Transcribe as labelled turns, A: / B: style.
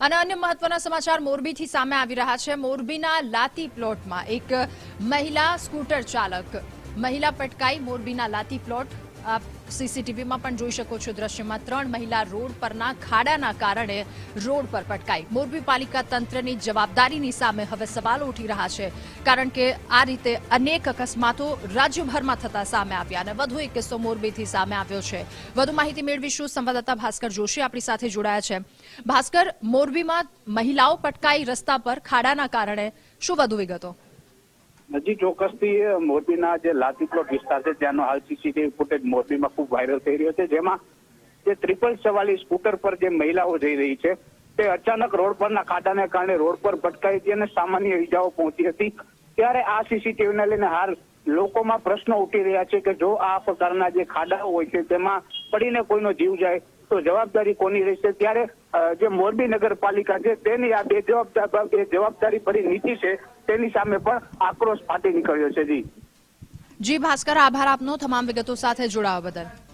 A: અને અન્ય મહત્વના સમાચાર મોરબીથી સામે આવી રહ્યા છે. મોરબીના લાતી પ્લોટમાં એક મહિલા સ્કૂટર ચાલક, મહિલા પટકાઈ મોરબીના લાતી પ્લોટ આપ સીસીટીવીમાં પણ જોઈ શકો છો દ્રશ્યમાં ત્રણ મહિલા રોડ પરના ખાડાના કારણે રોડ પર પટકાઈ. મોરબી પાલિકા તંત્રની જવાબદારીની સામે હવે સવાલો ઉઠી રહ્યા છે, કારણ કે આ રીતે અનેક અકસ્માતો રાજ્યભરમાં થતા સામે આવ્યા અને વધુ એક કિસ્સો મોરબીથી સામે આવ્યો છે. વધુ માહિતી મેળવીશું સંવાદદાતા ભાસ્કર જોશી આપણી સાથે જોડાયા છે. ભાસ્કર, મોરબીમાં મહિલાઓ પટકાઈ રસ્તા પર ખાડાના કારણે શું વધુ વિગતો?
B: હજી ચોક્કસથી મોરબીના જે લાતી પ્લોટ વિસ્તાર છે, ત્યાંનો હાલ સીસીટીવી ફૂટેજ મોરબીમાં ખૂબ વાયરલ થઈ રહ્યો છે, જેમાં જે ટ્રિપલ સવાલી સ્કૂટર પર જે મહિલાઓ જઈ રહી છે, તે અચાનક રોડ પરના ખાડાને કારણે રોડ પર ભટકાઈ હતી અને સામાન્ય ઈજાઓ પહોંચી હતી. ત્યારે આ સીસીટીવીને લઈને હાલ લોકોમાં પ્રશ્નો ઉઠી રહ્યા છે કે જો આ પ્રકારના જે ખાડાઓ હોય છે, તેમાં પડીને કોઈનો જીવ જાય તો જવાબદારી કોની રહેશે? ત્યારે જે મોરબી નગરપાલિકા છે, તેની આ બે જવાબદાર ભરી નીતિ છે, તેની સામે પણ આક્રોશ ફાટી નીકળ્યો છે, જી.
A: જી, ભાસ્કર, આભાર આપનો. તમામ વિગતો સાથે જોડાવા બદલ.